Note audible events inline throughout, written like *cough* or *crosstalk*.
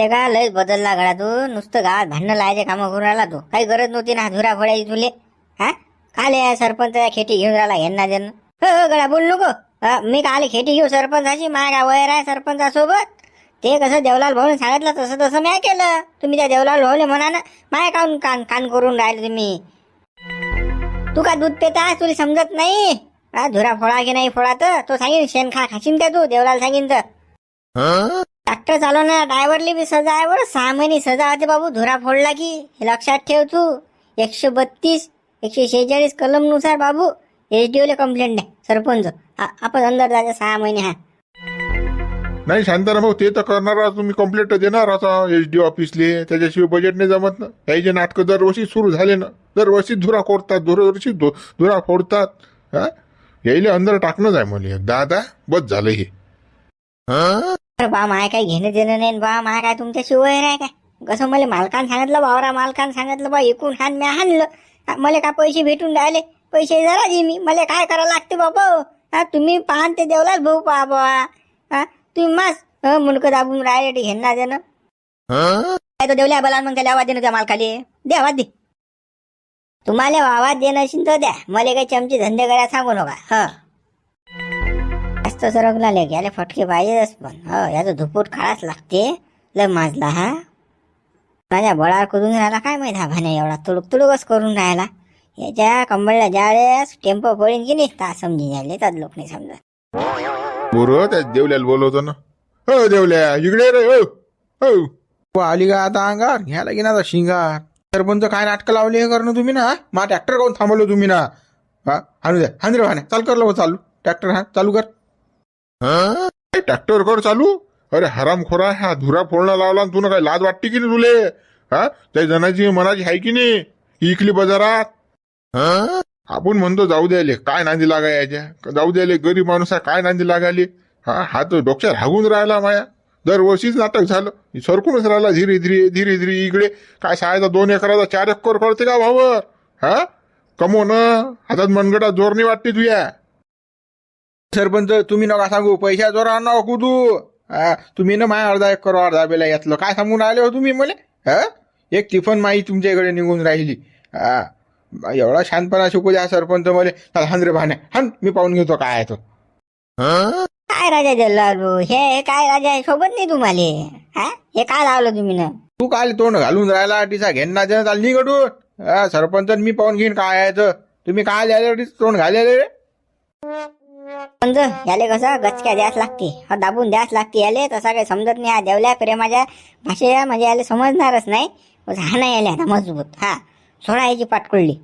लेका लयच बदलला गळा तू. नुसतं गावात भांडणं लावायचे कामं करून राहिला तू. काही गरज नव्हती ना धुरा फोडायची तुले. हा? काले सरपंच खेटी घेऊन राहिला यांना जन हो हो, गळा बोल नको. मी काले खेटी घेऊ सरपंचाची माय का वयर आहे सरपंचासोबत. ते कसं देवलाल भाऊने सांगितलं तसं तसं मी केलं. तुम्ही त्या देवलाल भाऊले म्हणा ना माय काऊन कान कान करून राहिले तुम्ही. तू का दूध पेता? तुला समजत नाही. धुरा फोडा की नाही फोडा तर. तो सांगेन शेण खा खाशीन का तू? देवलाल सांगेन तर. ट्रॅक्टर चालवणाऱ्या ड्रायव्हरली बी सजा आहे बरं. सहा महिने सजा होते बाबू. धुरा फोडला की. हे लक्षात ठेव तू. एकशे बत्तीस एकशे शेहेचाळीस कलमनुसार बाबू. एच डी ओला कंप्लेंट आहे सरपंच. आपण अंदर जायचं सहा महिने हा. नाही शांताराम भाऊ ते तर करणार तुम्ही कंप्लेंट देणार. आता एच डी ऑफिसले त्याच्याशिवाय बजेट नाही जमत ना. काही जे नाटकं दरवर्षी सुरू झाले ना. दरवर्षी धुरा कोरतात. दरवर्षी धु- धुरा फोडतात. हा? यायले अंदर टाकणंच आहे मला एकदा आता बस झालं हे. हा? अरे बा माय काय घेणं देणं नाही बा माय काय तुमच्याशी वैर आहे काय? कसं मला मालकान सांगितलं वावरा मालकान सांगितलं बा एकूण हान मी हाणलं मले मला काय पैसे भेटून राहिले? पैसे जरा दे मी. मला काय करावं लागते बाबा? हा तुम्ही पाहान ते देवलाच भाऊ पहा बा हा तुम्ही मास मुलक दाबून राहिले ते घेणं देणं. काय तो देवल्या बोला मग त्याला आवाज देणं त्या मालकाले? दे आवाज दे. तुम्हाला आवाज देणं असेल तर द्या. मला काही चमचे धंदे करायला सांगू नका. हा. जास्त सरकला ले याले फटके पाहिजेच पण. हो याचं धुपूट खाळाच लागते. लय माजला हा? माझ्या बळावर करून राहिला काय माहीत हा भाने एवढा? तुडुक तुडुकच करून राहिला. याच्या कंबळला ज्यावेळेस टेम्पो पडेन की नाही ता समजी जायले तर लोक नाही समजत. बरं त्या देवल्याला बोलवतो ना. हो देवल्या इकडे रे हो. हो. आली का आता अंगार? घ्यायला की ना आता शिंगार. सरपंच काय नाटकं लावली हे करणं तुम्ही ना मा ट्रॅक्टर काऊन थांबवलं तुम्ही ना? हा? आणू द्या. हान रे भाने चाल कर चालू. ट्रॅक्टर हा? चालू कर. हा? ट्रॅक्टर कर चालू. अरे हराम खोरा हा. धुरा फोडणं लावला आणि तुला काय लाज वाटते की नाही तुले? हा? त्या जनाची मनाची आहे की नाही? इकली बाजारात. हा? आपण म्हणतो जाऊ द्यायले काय नांदी लागा याच्या? जाऊ द्यायले गरीब माणूस आहे काय नांदी लागाले? हा? हा तर डोक्यात हागून राहिला माया. दरवर्षीच नाटक झालं. सरकूनच राहिला धीरे धीरे धीरे धीरे इकडे. काय शाळेचा दोन एकराचा चार एकर करते का भावर हा? कमो ना. हातात मनगटा जोर नाही वाटते तुया. सरपंच तुम्ही नका सांगू पैशा जोरा नका कुदू. हा तुम्ही ना माया अर्धा एक करो अर्धा बेला यातलं काय सांगून आले हो तुम्ही मला? हा? एक टिफन माई तुमच्याकडे निघून राहिली. हा एवढा शांतपणा शिकू द्या सरपंच मला. चल हान रे भाने हान मी पाहून घेतो काय आहे तो. हा काय राजा जल्लालू? हे हे काय राजा? सोबत नाही तुम्हाला. हा? हे काय लावलं तुम्ही ना? तू काल तोंड घालून राहिला टिसा घेणं देणं चाल निघडून हा सरपंच मी पाहून घेईन काय आहे तर तुम्ही काय लिहायला तोंड घालेले रे? समज याले कसं गचक्या द्यास लागते. हा दाबून द्यास लागते याले तसा काही समजत नाही. हा देवल्या प्रेमाच्या भाषेया म्हणजे याले समजणारच नाही. हो, हा नाही याले आता मजबूत. हा सोडा याची पाटकुळली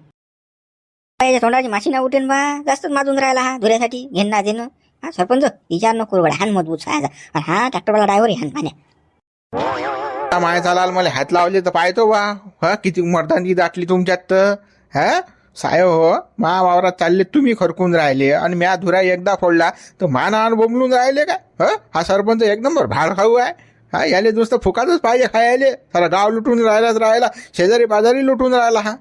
याच्या तोंडाची माशी ना उठेन बा. जास्तच माजून राहिला हा धुऱ्यासाठी घेणं देणं. हा सरपंच विचार नको गड्या हान मजबूत सायचा हा ट्रॅक्टरवाला ड्रायव्हर हान पाण्या. माय चालाल मला हात लावले तर पाहतो बा. हा किती मर्दानी दाटली तुमच्यात तर. हा? साय हो मा वावरात चालले तुम्ही खरकून राहिले. आणि म्या धुरा एकदा फोडला तर मानान बोंबलून राहिले का हा? हा सरपंच एक नंबर भाड खाऊ आहे. हा याले नुसतं फुकातच पाहिजे खायले. सारा गाव लुटून राहिलाच राहिला शेजारी बाजारी लुटून राहिला हा.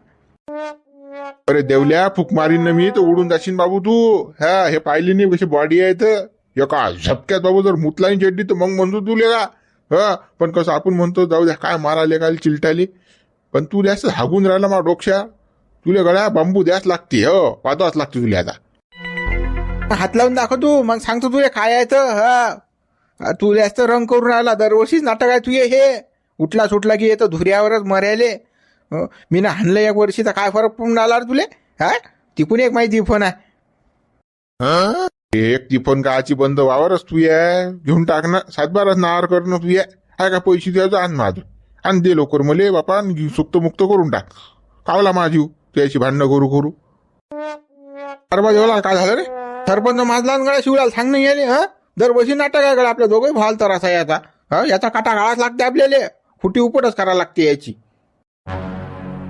अरे देवल्या फुक मारीन मी तर उडून जाशील बाबू तू. हा हे पाहिली नाही कशी बॉडी आहे तर. एका झपक्यात बाबू जर मुतलाईन चेडली तर मग म्हणतो तुले का? हा पण कसं आपण म्हणतो जाऊ द्या काय माराले काय चिलटाली पण तू जास्त हागून राहिला मा डोक्या. तुले गळ्या बांबू द्यास लागते हो. पाहताच लागते तुला आता. हात लावून दाखव तू. मग सांगतो तुला काय आहे तर हा. तू जास्त रंग करून राहिला. दरवर्षीच नाटक आहे तुझे हे. उठला सुटला की येतं धुऱ्यावरच मर्याले हं, मी ना हाणलं एक वर्षी तर काय फरक पडून रे तुले? हा? तिकून एक माहिती फोन आहे. एक टिफन काची बंद वावरच तू आहे घेऊन टाक ना. सातबारच नार करणं तू आहे का पैसे द्यायचं? आण माझं. आण दे लवकर मले बापा. सुक्त मुक्त करून टाक. कावला माझी? त्याची भांडणं करू करू. अरे बा जेवला काय झालं रे? सरपंच माझला गळा शिवला सांग नाही आले हा? दरवर्षी नाटक आहे गळा आपल्या दोघे भाल तर असा याचा. हा? याचा काटा गाळाच लागते आपल्याला. फुटी उपटच करायला लागते याची.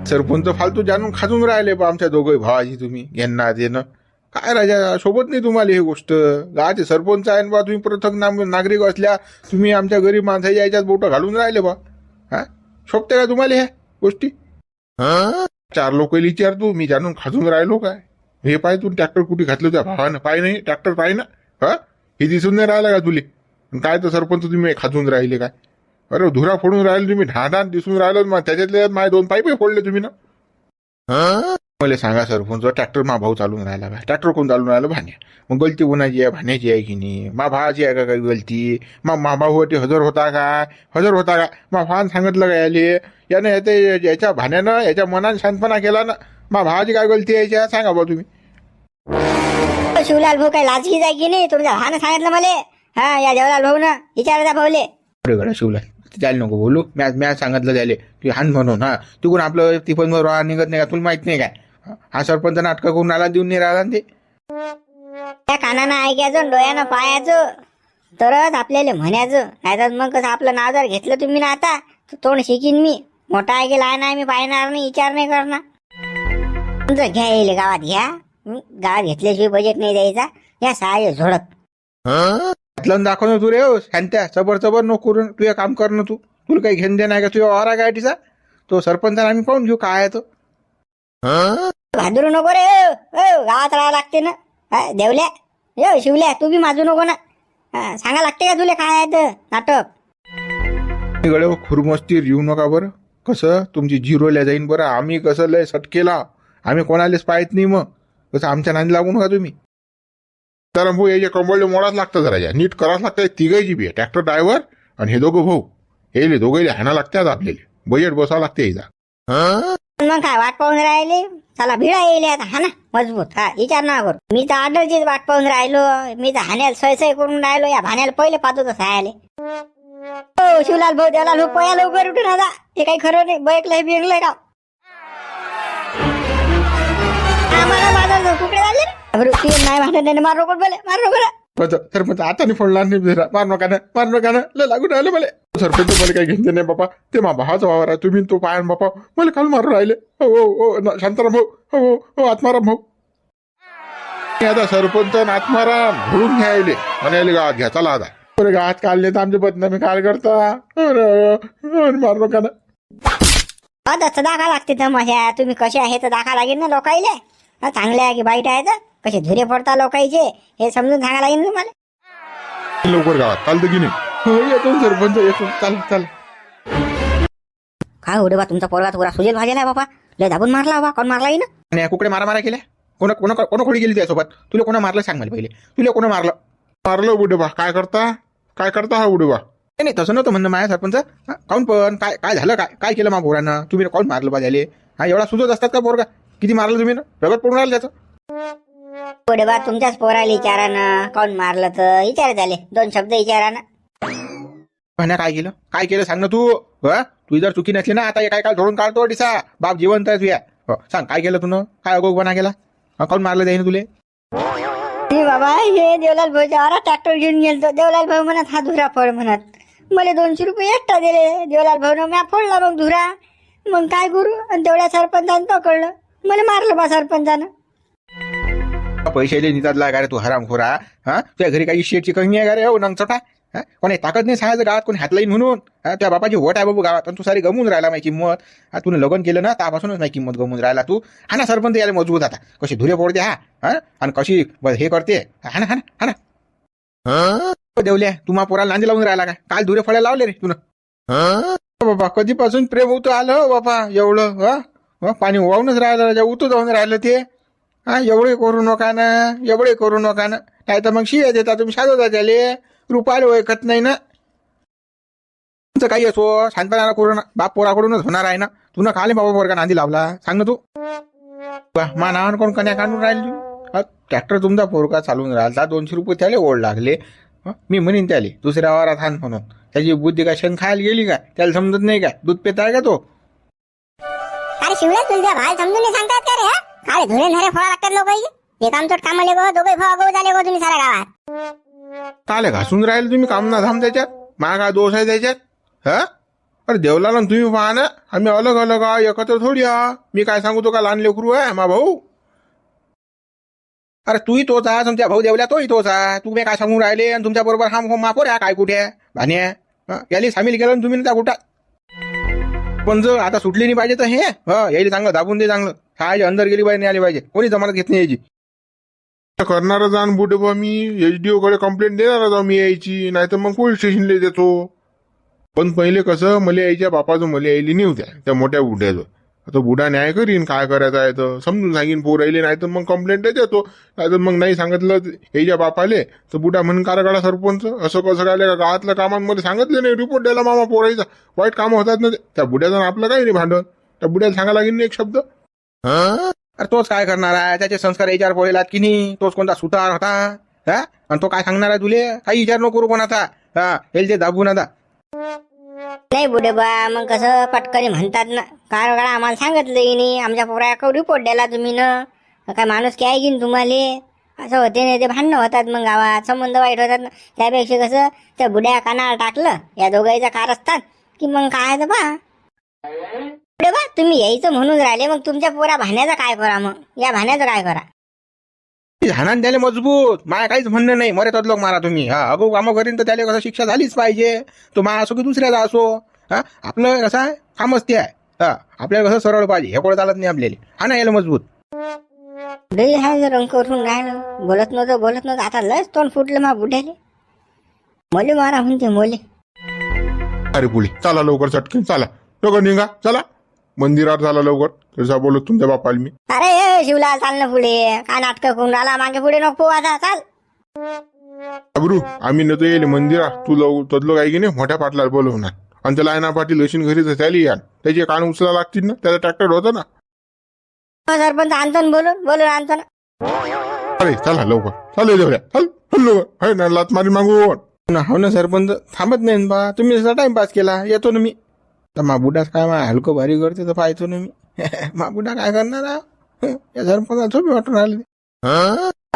सरपंच फालतू जाणून खाजून राहिले बा आमच्या दोघं भावाची तुम्ही यांना देणं काय राजा सोबत नाही तुम्हाला ही गोष्ट. गावाचे सरपंच आहे बा तुम्ही प्रथम नाम- नागरिक असल्या तुम्ही आमच्या गरीब माणसाच्या याच्यात बोट घालून राहिले बा. हा? शोभते का तुम्हाला ह्या गोष्टी? चार लोक विचार तू. मी जाणून खाजून राहिलो काय? हे पाय तू ट्रॅक्टर कुठे घातलं त्या भावानं पाय नाही. ट्रॅक्टर पाय ना. हा? हे दिसून नाही राहिला का तुले? काय तर सरपंच तुम्ही खाजून राहिले काय? अरे धुरा फोडून राहिले तुम्ही. ढाढान दिसून राहिलो. मग त्याच्यातले माझे दोन पाईपही फोडले तुम्ही ना. मला सांगा सरपंच ट्रॅक्टर मा भाऊ चालून राहिला का ट्रॅक्टर कोण चालून राहिलं? भाण्या. मग गलती कोणाची आहे? भाण्याची आहे की नाही? मा भावाची आहे का काही गलती? मा मा भाऊवरती हजर होता का? हजर होता का? मा भावानं सांगितलं का याले? यानं याचे याच्या भाण्यानं याच्या मनाने शांतपणा केला ना. मा भावाची काय गलती आहे याच्या? सांगा बा तुम्ही. शिवलाल भाऊ काही लाचगीच आहे की नाही? तुमच्या भानं सांगितलं मला. हा या देवलाल भाऊ ना विचारा भाऊले. अरे गड्या शिवला त्याला नको बोलू. मॅच मॅच सांगितलं त्याले. की हान म्हणून हा. तिकडून आपलं टिफन बरोबर निघत नाही का? तुला माहीत नाही काय? हा सरपंच नाटकं करून आला देऊन नाही राहिला ना ते. त्या कानानं ऐकायचं डोळ्यानं पाहायचं. तरच आपल्याला म्हणायचं. नाहीतर मग कसं आपलं नाव जर घेतलं तुम्ही ना आता तर तोंड शिकीन मी. मोठा आहे की लहान आहे मी पाहणार नाही विचार नाही करणार. तुमचं घ्या येईल गावात घ्या. हं? गावात घेतल्याशिवाय बजेट नाही द्यायचा. या सहाय्य झोडक घातलं दाखव ना तू रे हो, शांत्या चबर चबर नको करून तू हे काम कर ना तू. तुला काही घेणं देणं आहे का? तुझ्या वारा तिचा तो सरपंच आम्ही पाहून घेऊ काय आहे तो. भादरू नको रे. गावात राहावं लागते ना. देवल्या. यो शिवल्या तू बी माझू नको ना. सांगा लागते का तुला काय आहे तर नाटक. गळे खुरमस्तीर येऊ नका बरं. कसं? तुमची झिरोल्या जाईन बरं. आम्ही कसं लय सटकेला? आम्ही कोणालाच पाहत नाही मग. कसं आमच्या नांदी लागू नका तुम्ही? तर भाऊ याच्या कंबळले मोडाच लागतं जरा या. नीट करावंच लागतं. तिघायची बी ट्रॅक्टर ड्रायव्हर आणि हे दोघं भाऊ. हे दोघे हाणा लागतात आपल्याला. बजेट बसावं लागते याचा मग काय वाट पाहून राहिले? चला भिडा येईल आता हा ना? मजबूत हा विचार ना करू. मी तर ऑर्डरचीच वाट पाहून राहिलो. मी तर हाण्याला सय करून राहिलो. या भाण्याला पहिले पाहतो तर सायाले हो शिवलाल भाऊ देवलाल भाऊ पया लवकर उठून आता. हे काही खरं नाही बैकलंय बिंगलंय का? आम्हाला माझा कुठे झाले? नाही मार रोकड बोले मार रोकड तर पण आता नाही फोडला नाही जरा. मार नका ना मार नका ना लय लागून राहिलं मला. सरपंच मला काही घेते नाही बापा. ते मा भावाचा वावर आहे. तुम्ही तो पायन बापा. मला काल मारून राहिले. हो हो हो. शांताराम भाऊ. हो हो हो. आत्माराम भाऊ. आता सरपंच आत्माराम घडून घ्यायले. म्हणाले याले गावात घ्या चला आता. बरं गावात काढले तर आमच्या बदनामी काय करता. मार नका ना हा लागते दाखा लागते तमाशा तुम्ही कसे आहे तर दाखा लागेल ना लोकायले. चांगले आहे की वाईट आहे तर. कसे धुरे पडता लोकांचे हे समजून सांगा लागेल ना तुम्हाला? लवकर गावात. चालतं की नाही हो येतो सरपंच येतो. चला चला. काय हो रे बा तुमचा पोरगा थोडा सुजेल भाजेला आहे बाबा लय दाबून मारला बा कोण मारला ना आणि या कुकडे मारा मारा केल्या? कोणा कोणा कोणा खोडी गेली त्यासोबत? तुला कोणा मारलं सांग मला पहिले. तुला कोणा मारलं? मारलं बुडे बा काय करता? काय करता हा बुडे बा नाही नाही तसं नव्हतं म्हणणं माझ्या सरपंच. काऊन पण? काय काय झालं? काय काय केलं मा पोरानं? तुम्ही काऊन मारलं पाहिजे हा एवढा सुचत असतात का पोरगा? किती मारलं तुम्ही? ना प्रगत पडून राहिलं त्याचं. पुढे बा तुमच्याच पोराला विचारा ना कोण मारलं तर? विचार झाले. दोन शब्द विचारा ना म्हण्या काय केलं? काय केलं सांग ना तू? हा तू जर चुकी नसली ना आता हे काय काय धोरून काढतो डिसा बाप जिवंत आहे तुया. हो, सांग काय केलं तुनं? काय अगोगपणा केला? हा, काऊन मारलं त्याने तुले? हे बाबा हे देवलाल भाऊच्या वारा ट्रॅक्टर घेऊन गेलतो. देवलाल भाऊ म्हणत हा धुरा फळ म्हणत. मला दोनशे रुपये एक्स्ट्रा दिले. देवलाल भाऊ म्या फोडला मग धुरा. मग काय करू? आणि तेवढ्या सरपंचानं पकडलं. मला मारलं बा सरपंचानं. पैसे निघतात लागा रे तू हरामखोरा हा? तुझ्या घरी काही शेटची कमी आहे का रे? हो नंगचटा हा? कोणी ताकद नाही सांगायचं गावात कोणी हात लाईन म्हणून. हा? त्या बापाची वट आहे बाबू गावात. आणि तू सारी गमून राहिला माझी किंमत. हा तुला लग्न केलं ना त्यापासूनच नाही किंमत गमून राहिला तू. हा ना सरपंच याला मजबूत आता. कशी धुरे फोडते हा? हा? आणि कशी हे करते. हा ना हा ना हा ना. हो, देवल्या तू मा पोराला नांदी लावून राहिला काय काल धुरे फळे लावले रे तुला बाबा कधीपासून प्रेम उतू आलं हो बाबा एवढं हा? हा, पाणी वाहूनच राहिलं उतू जाऊन राहिलं ते. हा एवढे करू नका ना एवढे करू नका ना. नाही तर मग शिया देता तुम्ही साधवता त्याले रुपायला ओळखत नाही ना. तुमचं काही असो शांतपणा करू ना. बाप पोराकडूनच होणार आहे ना. तू ना खाले बाबा पोरगा नांदी लावला. सांग ना तू. वा, मा नावानं कोण कन्या काढून राहिली? तू ट्रॅक्टर तुमचा पोरका चालून राहिला. दोनशे रुपये त्याला ओढ लागले. मी म्हणेन त्याले दुसऱ्या वारात हान म्हणून. त्याची बुद्धी काय शेण खायला गेली का? त्याला समजत नाही का? दूध पेत आहे का तो? अरे शिवल्या तुझ्या भाल समजून सांगतात का रे काय धुरे धरे फळा लागतात लोक एक आमचं कामाले गो दोघे फळा गो झाले गो तुम्ही सारा गावात. काले घासून राहिले तुम्ही काम ना थांब त्याच्यात? मा काय दोष आहे त्याच्यात? हा? अरे देवलाला न तुम्ही पहा ना. आम्ही अलग अलग आ एकत्र थोडी आ मी काय सांगू तो का लहान लेकरू आहे मा भाऊ? अरे तूही तोच आहे तुमच्या भाऊ देवल्या तोही तोच आहे. तुम्ही काय सांगून राहिले आणि तुमच्या बरोबर हा मापोर आहे काय कुठे? आहे भान्या हं? याला सामील केलं ना तुम्ही ना त्या कुठं? पण जर आता सुटली नाही पाहिजे तर हे ह? यायला चांगलं दाबून दे चांगलं. काय अंदर गेली पाहिजे नाही आली पाहिजे. कोणी जमानत घेत नाही यायची. करणार जाण बुटे बा मी एचडीओ कडे कंप्लेंट देणार जाऊ मी यायची नाही तर मग पोलीस स्टेशनला देतो? पण पहिले कसं मले यायच्या बापाचं मले यायली नव्हत्या त्या मोठ्या बुड्याचं. आता बुडा न्याय करीन काय करायचं आहे तर? समजून सांगीन पोर राहिले नाही तर मग कंप्लेंट देतो. नाही तर मग नाही सांगितलं यायच्या बापाले तर बुडा म्हणून कारगाडा सरपंच असं कसं काय गावातल्या कामांमध्ये सांगितलं नाही रिपोर्ट द्यायला मामा पोरायचा. वाईट कामं होतात ना ते. त्या बुड्याचं आपलं काही नाही भांडण. त्या बुड्याला सांगायला लागेल ना एक शब्द. अरे तोच काय करणार आहे? त्याचे संस्कार याच्यावर पडलेलात की नाही? तोच कोणता सुतार होता? हा? आणि तो काय सांगणार आहे तुले? काही विचार नको करू कोणाचा. हा हेल ते दाबून आता नाही बुडे बा मग कसं पटकन म्हणतात ना? कार गळा आम्हाला सांगितलं नाही? आमच्या पोराकडे रिपोर्ट द्याला तुम्ही न? काय माणूस काय घेईन तुम्हाला? असं होते नाही ते भांडणं होतात मग गावात. संबंध वाईट होतात ना? त्यापेक्षा कसं त्या बुड्या कानाला टाकलं. या दोघांचा कार असतात. की मग काय तर बा तुम्ही यायचं म्हणून राहिले मग तुमच्या पोरा भाण्याचं काय करा मग? या भाण्याचं काय करा? झाणान त्याला मजबूत. माया काहीच म्हणणं नाही. मरे लोक मारा तुम्ही. हा अगो कामं करीन तर त्याला कसं शिक्षा झालीच पाहिजे. तो मा असो की दुसऱ्याचा असो. हा आपलं कसं आहे? कामच ते आहे. हा आपल्याला कसं सरळ पाहिजे? हे कोण चालत नाही आपल्याला. हा ना याला मजबूत. बुडे हा जर रंग करून राहिलं. बोलत नव्हतं बोलत नव्हतं. आता लस तोंड फुटलं मा बुड्याले मोले मारा म्हणते मोले. अरे पुढे चला लवकर चटकन चला. लवकर निघा चला. मंदिरात झाला लवकर. तसा बोलत तुमच्या बापाला मी. अरे ए, शिवलाल चाल ना पुढे. काय नाटक करून राहिला? मागे पुढे नको पोहू आता चाल. अबरू आम्ही नव्हतो येईल मंदिरात. तू लव तदलो काही की नाही मोठ्या पाटलाला बोलवणार. आणि त्याला आहे ना पाटील लशीन घरी तर त्याला यान त्याचे कान उचला लागतील ना त्याचा ट्रॅक्टर होता ना. हो, सरपंच आणतो ना बोलून. बोलून आणतो ना. अरे चला लवकर. चालेल देऊया चल चल लवकर. है ना लात मारी मागून. ना हो ना सरपंच. थांबत नाही ना बा. तुम्ही जसा टाइमपास केला येतो ना मी. तर माबुडाच काय मा हलकं भारी करते तर पाहतो ना मी. *laughs* माबुडा काय करणार हा? या सरपंच झोपी वाटून राहिले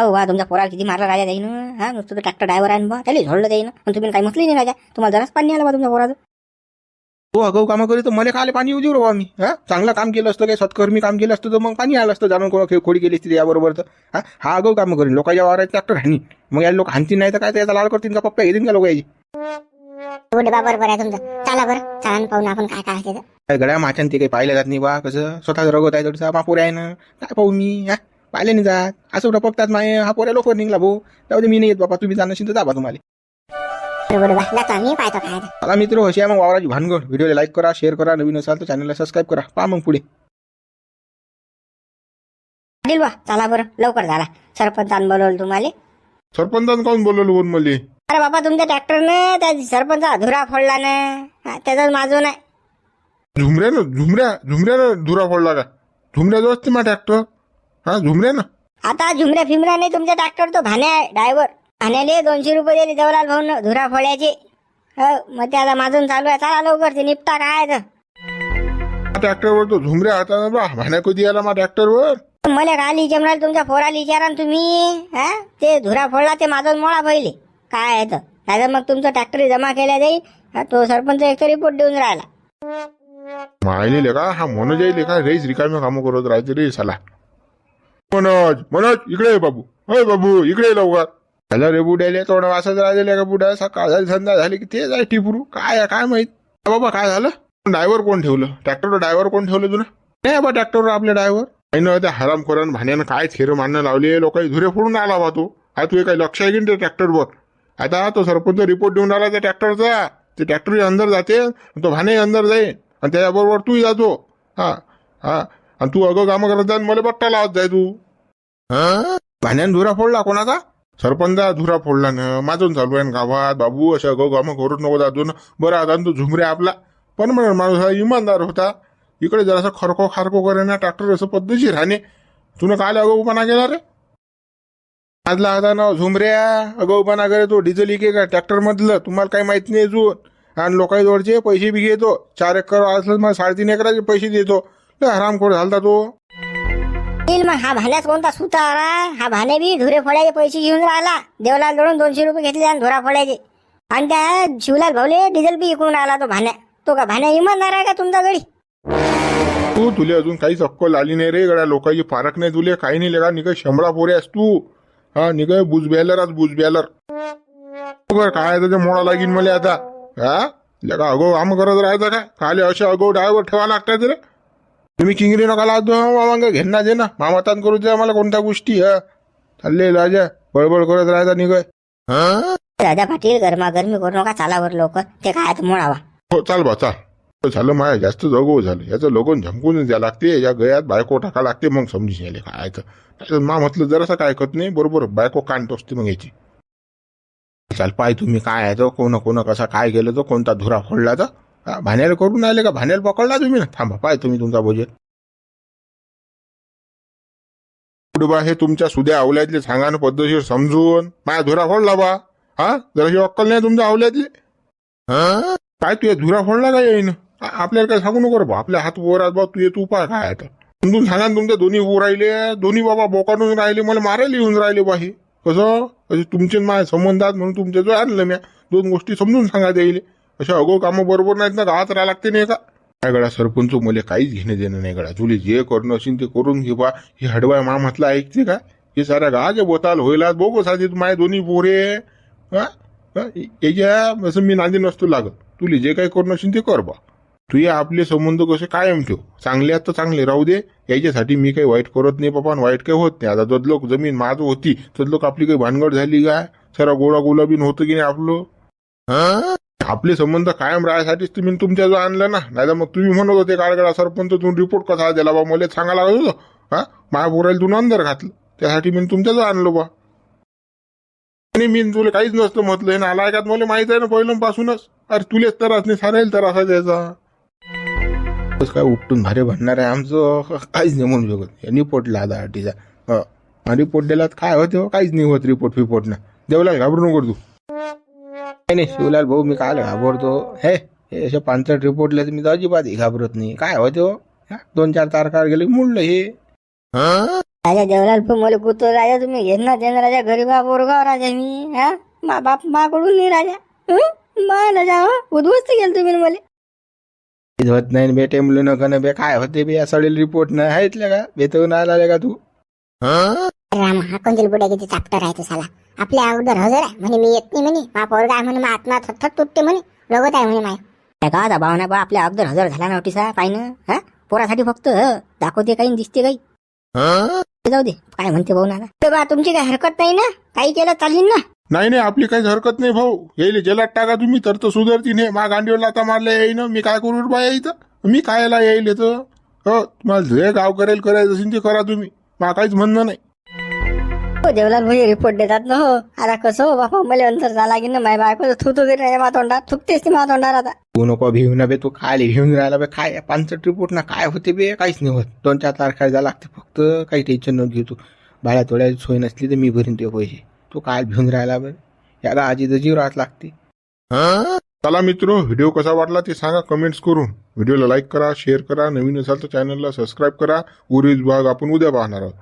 हो वा तुमच्या पोराला किती मारला राजा जाईन हा? नुसतं ट्रॅक्टर ड्रायव्हर आहे बा. त्याला झोडलं जाईन. पण तुम्ही काही म्हटलं नाही राजा. तुम्हाला जराच पाणी आलं बा तुमच्या पोराचं. तो अगाऊ कामं करी तर मला खाले पाणी येऊ देऊ मी हा? चांगलं काम केलं असतं काही सत्कर्मी काम केलं असतं तर मग पाणी आलं असतं. जाणून कोणा खोडी केली असती याबरोबर तर हा? हा अगाऊ कामं करीन. लोकांच्या वावरात ट्रॅक्टर हानी. मग या लोक हाणतील नाही तर काय? त्याचा लाड करतील का? पप्पा घेतील का लोक याची? बा बरोबर आहे तुमचं. चला बरं. चला पाहून आपण काय काय आहे ते. काय गड्या माच्यान ते काही पाहिलं जात नाही बा. कसं? स्वतःच रगत आहे थोडसा मा पोऱ्या आहे ना. काय पाहू मी? हा? पाहिले नाही जात. असं टपकतात माय. हा पोऱ्या लोक निघला भाऊ त्यामध्ये मी नाही येत बाबा. तुम्ही जाणं तर जाबा तुम्हाला. बुडे बा. जातो आम्ही. पाहतो काय आहे ते. मला मित्र होशी मग वावराची भानगड. व्हिडिओला लाईक करा शेअर करा. नवीन असाल तर चॅनलला सबस्क्राईब करा. पहा मग पुढे. पाटील बा. चला बरं. लवकर झाला. सरपंचान बोलवलं तुम्हाला. सरपंचानं काऊन बोलवलं बोल मले अरे बाबा तुमच्या ट्रॅक्टरनं त्या सरपंच अधुरा फोडला ना त्याचाच माझं नाही झुमऱ्यानं झुमऱ्या झुमऱ्यानं धुरा फोडला का? झुमऱ्याचं असते मा ट्रॅक्टर हा झुमऱ्यानं? आता झुमऱ्या फिमऱ्या नाही तुमच्या ट्रॅक्टर तो भाण्या ड्रायव्हर भाण्याले दोनशे रुपये दिले जवळाल भाऊ धुरा फोड्याचे हो मग ते आता माझून चालू आहे. चला लवकर ते निपटा काय आहे तर. ट्रॅक्टरवर तो झुमऱ्या हातानं बा भाण्या कधी आला मा ट्रॅक्टरवर मला काल विचारणार तुमच्या पोराला विचारा ना तुम्ही. हा ते धुरा फोडला ते माझं मोळा पहिले. काय आहे तर? नाहीतर मग तुमचं ट्रॅक्टर जमा केल्या जाईल हा, तो सरपंच एक रिपोर्ट देऊन राहिला. मायले का? हा मनोज येईल का? रेस रिकाम्या कामं करत राहायचं रे साला. मनोज मनोज इकडे ये बाबू. होय बाबू इकडे ये लवकर. त्याला रे बुड्याले थोडं वासच राहिलेले का बुड्या? सकाळ झाली संध्या झाली की तेच आहे टिपरू. काय आहे काय माहीत? बाबा काय झालं? ड्रायव्हर कोण ठेवलं? ट्रॅक्टर ड्रायव्हर कोण ठेवलं तुला नाही बा ट्रॅक्टरवर आपले ड्रायव्हर. काही ना त्या हरामखोरान भाण्यानं काय थेर मारणं लावले लोक धुरे फोडून आला बा तो. आता तू काही लक्ष आहे की नाही त्या ट्रॅक्टरवर आता तो सरपंच रिपोर्ट देऊन आला त्या ट्रॅक्टरचा ते ट्रॅक्टर अंदर जाते तो भाने अंदर जाईल. आणि त्याच्याबरोबर तूही जातो. हा हा. आणि तू अगं कामं करत जा मला बट्टा लावत जाय तू. हा भाण्यानं धुरा फोडला कोणाचा? सरपंचा धुरा फोडला ना. माझून चालू आहे गावात. बाबू अशा अगं कामं करूच नको जातो ना बरं आता तो झुमरे आपला. पण म्हणून माणूस हा इमानदार होता. इकडे जरासा खरको खारको करे ना ट्रॅक्टर असं पद्धतशीर राहणे तुला काय अगोपणा केला रे? आज लागता ना झुमऱ्या. अगोपणा करे तो डिझेल इके का ट्रॅक्टर मधलं तुम्हाला काही माहीत नाही अजून. आणि लोकांजवळचे पैसे बी घेतो. चार एकर असलं मग साडेतीन एकराचे पैसे देतो. लय हरामखोर झालता तो. येईल मग. हा भाण्यात कोणता सुतारा हा भाणे बी धुरे फोड्याचे पैसे घेऊन राहिला. देवलाल जोडून दोनशे रुपये घेतले आणि धुरा फोड्याचे. आणि त्या शिवलाल भाऊले डिझेल बी विकून राहिला तो भाण्या. तो का भाण्या इमानदार आहे का तुमचा गडी? तू तुले अजून काहीच अक्कल आली नाही रे गड्या. लोकांची फारक नाही तुले. काही नाही लेगा निघ शंभरा पोरे आहेस तू. हा निघ बुज बॅलर आज बुज बॅलर काय त्याच्या मोडा लागीन मला आता? हा? लेका अगो आम करत राहायचं काय? खाली असे अगो ड्रायव्हर ठेवा लागतात रे. तुम्ही किंगरी नका लावतो मामा घेणार दे ना. मामातान करू द्या मला कोणत्या गोष्टी हा? चालले राजा. बळबळ करत राहायचा निघ दादा पाटील गरमागरमी करू नका चालावर लवकर. ते काय मोडावा. हो चाल बा चाल. झालं माया जास्त जगो झालं. याचं लगोन झमकूनच द्या लागते या गयात बायको टाका लागते मग समजून यायला काय तर. मा म्हटलं जरासं काय ऐकत नाही बरोबर बायको कांट असते मग याची. चाल पाय तुम्ही काय आहे कोण कोण कसा काय गेलं तर कोणता धुरा फोडला तर भाण्याला करून आले का? भाण्याला पकडला तुम्ही ना? थांबा पाय तुम्ही तुमचा भोजन. बा हे तुमच्या सुद्या आवल्यातले सांगा ना पद्धतशीर समजून. माया धुरा फोडला बा. हा जराशी अक्कल नाही तुमच्या आवल्यातले हा? काय तुझ्या धुरा फोडला काय येईन? आपल्याला काय सांगू नको रे बा आपल्या हात वरात बा तू ये तू पाय काय आता समजून सांगा ना तुमच्या दोन्ही उभं राहिले दोन्ही बाबा बोकाडून राहिले मला मारायला येऊन राहिले बा हे. कसं? असे तुमचे माझ्या संबंधात म्हणून तुमच्या जो आणलं म्या. दोन गोष्टी समजून सांगा द्यायले अशा अगो कामं बरोबर नाहीत ना गावात राहा लागते नाही का? काय गडा सरपंच मला काहीच घेणं देणं नाही गडा तुले जे करणं असेल ते करून घे बा. हे हडवाय मा म्हटलं ऐकते का? हे साऱ्या गावाचे बोताल होईला बघू साधी माय दोन्ही पोरे हा? हा? याच्या असं मी नांदी नसतो लागत. तुले जे काही करणं असेल ते कर बा. तू या आपले संबंध कसे कायम ठेव? चांगले आहेत तर चांगले राहू दे. याच्यासाठी मी काही वाईट करत नाही बाबा वाईट काही होत नाही. आता जदलोक जमीन माझं होती तदलोक आपली काही भानगड झाली काय सरा गोळा गुलाबीन होतं की नाही आपलं? हा? आपले संबंध कायम राहण्यासाठीच तुम्ही तुमच्या जो आणलं ना. नाही तर मग तुम्ही म्हणत होते काळगडा सरपंच तुम्ही रिपोर्ट कसा दिला बा? मला सांगा लागत होतं. हा? माया बोरायला तुम्ही अंदर घातलं. त्यासाठी मी तुमच्या जो आणलो बा. आणि मी तुला काहीच नसतं म्हटलं. हे नालायकात मला माहीत आहे ना पहिल्यापासूनच. अरे तुलेच त्रास नाही सारेल त्रास आहे त्याचा काय उपटून भारे भरणार आहे. आमचं काहीच नाही म्हणू शकत. यांनी पोटला आता आटीचा रिपोर्ट दिला तर काय होते हो? काहीच नाही होत रिपोर्ट फिपोर्ट देवलाल घाबरू नको तू. नाही नाही शिवलाल भाऊ मी काय घाबरतो. हे हे अशा पांचट रिपोर्टला तर मी तर अजिबात घाबरत नाही. काय होते हो दोन चार तारकार गेले मुडलं हे. राजा देवलाल पण मला कुतो राजा तुम्ही घेणार ना देणार राजा? गरीबा बोरगाव हो राजा मी हा? मा बाप माकडून नाही राजा? मला मा राजा उद्ध्वस्त केलं तुम्ही मला. होत नाही बे टेमलं नको ना बे काय होते बे या सडेल रिपोर्ट नाही आहेतल्या का बेतवून आला का तू. राम हा कोणत्या बुड्याची चाप्टर आहे तो आपल्या अगोदर हजर आहे म्हणे मी येत नाही म्हणे मा पोरगा आहे म्हणे मा आत्मा थरथर तुटते म्हणे लगत आहे म्हणे माय. त्या गावाचा भावना बा आपल्या अगोदर हजर झाला नोटिसा पाहिनं हा? पोरासाठी फक्त हं, दाखवते काही आणि दिसते काही? ते जाऊ दे काय म्हणते भाऊ नाना ते बा तुमची काही हरकत नाही ना? काही केलं चालेल ना? नाही नाही आपली काहीच हरकत नाही भाऊ. येईल जेलात टाका तुम्ही तर तर सुधरती. नाही मा गांडीवर लाता मारल्या येईन मी काय करू रे बा यायचं मी कायला येईल येतं हो तुम्हाला जे गाव करेल करायचं असेल ते करा तुम्ही. मा काहीच म्हणणं नाही. हो देवलाल भाई रिपोर्ट देतात ना हो. आता कसं हो बापा मला अंतर झाला की ना माझ्या बायको थुतू घरी नाही तोंडात थुकतेच ती माझ्या तोंडात आता. तू नको भिवू ना बे तू काय घेऊन राहिला बे काय पांचट रिपोर्ट ना काय होते बे काहीच नाही होत. दोन चार तारखा जा लागते फक्त काही टेन्शन न घेऊ तू. भाड्या थोड्या सोय नसली तर मी भरीन ते पैसे. तो काय भिवून राहिला बे याला आजी तर जीव राहत लागते. चला मित्र व्हिडिओ कसा वाटला ते सांगा कमेंट्स करून. व्हिडिओला लाईक करा शेअर करा. नवीन असाल तर चॅनलला सबस्क्राईब करा. उर्वरित भाग आपण उद्या पाहणार आहोत.